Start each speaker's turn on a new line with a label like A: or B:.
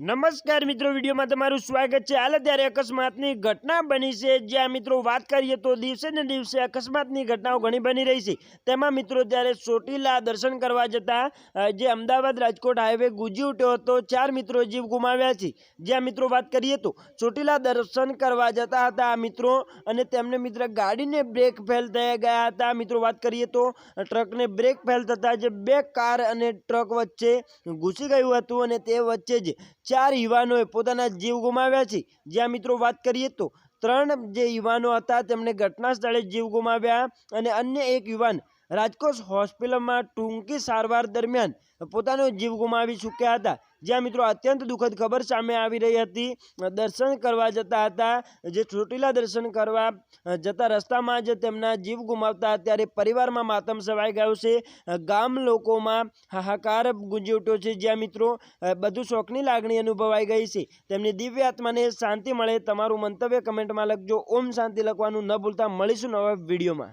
A: નમસ્કાર મિત્રો, વિડીયોમાં તમારું સ્વાગત છે. હાલ અત્યારે અકસ્માતની ઘટના બની છે. જ્યાં મિત્રો વાત કરીએ તો દિવસે ને દિવસે અકસ્માતની ઘટનાઓ ઘણી બની રહી છે. તેમાં મિત્રો ત્યારે ચોટીલા દર્શન કરવા જતા જે અમદાવાદ રાજકોટ હાઈવે ગુજી ઉઠ્યો હતો, ચાર મિત્રો જીવ ગુમાવ્યા છે. જ્યાં મિત્રો વાત કરીએ તો ચોટીલા દર્શન કરવા જતા હતા મિત્રો અને તેમને મિત્ર ગાડીને બ્રેક ફેલ થઈ ગયા હતા. મિત્રો વાત કરીએ તો ટ્રકને બ્રેક ફેલ થતાં જે બે કાર અને ટ્રક વચ્ચે ઘૂસી ગયું હતું અને તે વચ્ચે જ ચાર યુવાનોએ પોતાના જીવ ગુમાવ્યા છે. જ્યાં મિત્રો વાત કરીએ તો ત્રણ જે યુવાનો હતા તેમણે ઘટના સ્થળે જીવ ગુમાવ્યા અને અન્ય એક યુવાન રાજકોટ હોસ્પિટલમાં ટૂંકી સારવાર દરમિયાન પોતાનો જીવ ગુમાવી ચૂક્યા હતા. જ્યાં મિત્રો અત્યંત દુઃખદ ખબર સામે આવી રહી હતી. દર્શન કરવા જતા હતા. જે ચોટીલા દર્શન કરવા જતા રસ્તામાં જ તેમના જીવ ગુમાવતા ત્યારે પરિવારમાં માતમ સવાઈ ગયો છે. ગામ લોકોમાં હાહાકાર ગુંજી ઉઠ્યો છે. જ્યાં મિત્રો બધું શોકની લાગણી અનુભવાઈ ગઈ છે. તેમની દિવ્ય આત્માને શાંતિ મળે, તમારું મંતવ્ય કમેન્ટમાં લખજો. ઓમ શાંતિ લખવાનું ન ભૂલતા. મળીશું નવા વિડીયોમાં.